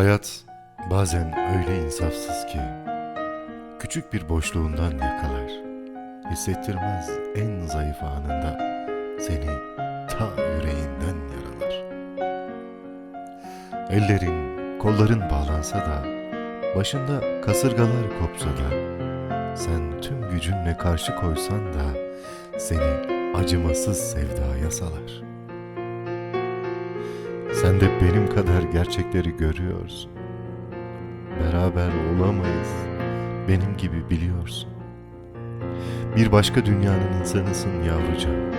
Hayat bazen öyle insafsız ki küçük bir boşluğundan yakalar. Hissettirmez en zayıf anında seni ta yüreğinden yaralar. Ellerin, kolların bağlansa da başında kasırgalar kopsa da sen tüm gücünle karşı koysan da seni acımasız sevdaya salar. Sen de benim kadar gerçekleri görüyorsun. Beraber olamayız. Benim gibi biliyorsun. Bir başka dünyanın insanısın yavrucağım.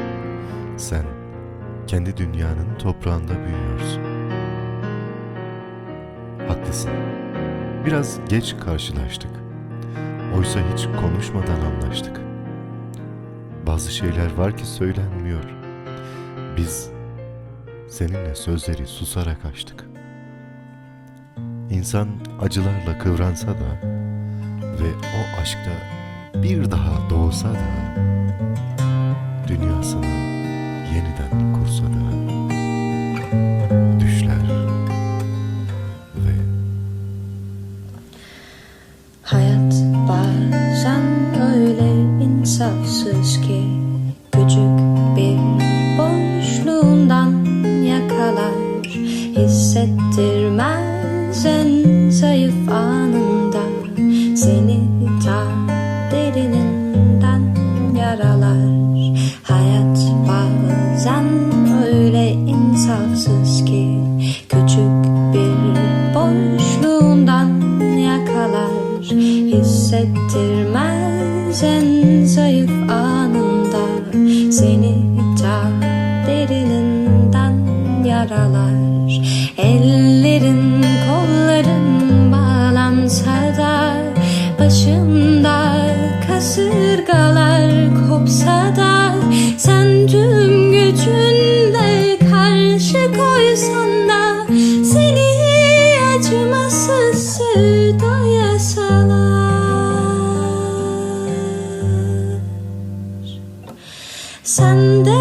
Sen kendi dünyanın toprağında büyüyorsun. Haklısın. Biraz geç karşılaştık. Oysa hiç konuşmadan anlaştık. Bazı şeyler var ki söylenmiyor. Biz seninle sözleri susarak açtık. İnsan acılarla kıvransa da ve o aşkta bir daha doğsa da dünyasını yeniden kursa da düşler ve Hayat bazen öyle insafsız ki zayıf anında Seni ta derininden yaralar. Hayat bazen öyle insafsız ki Küçük bir boşluğundan yakalar. Hissettirmez en zayıf anında Seni ta derininden yaralar başında kasırgalar kopsa da sen tüm gücünle karşı koysan da seni acımasız sevda yasalar. Sen de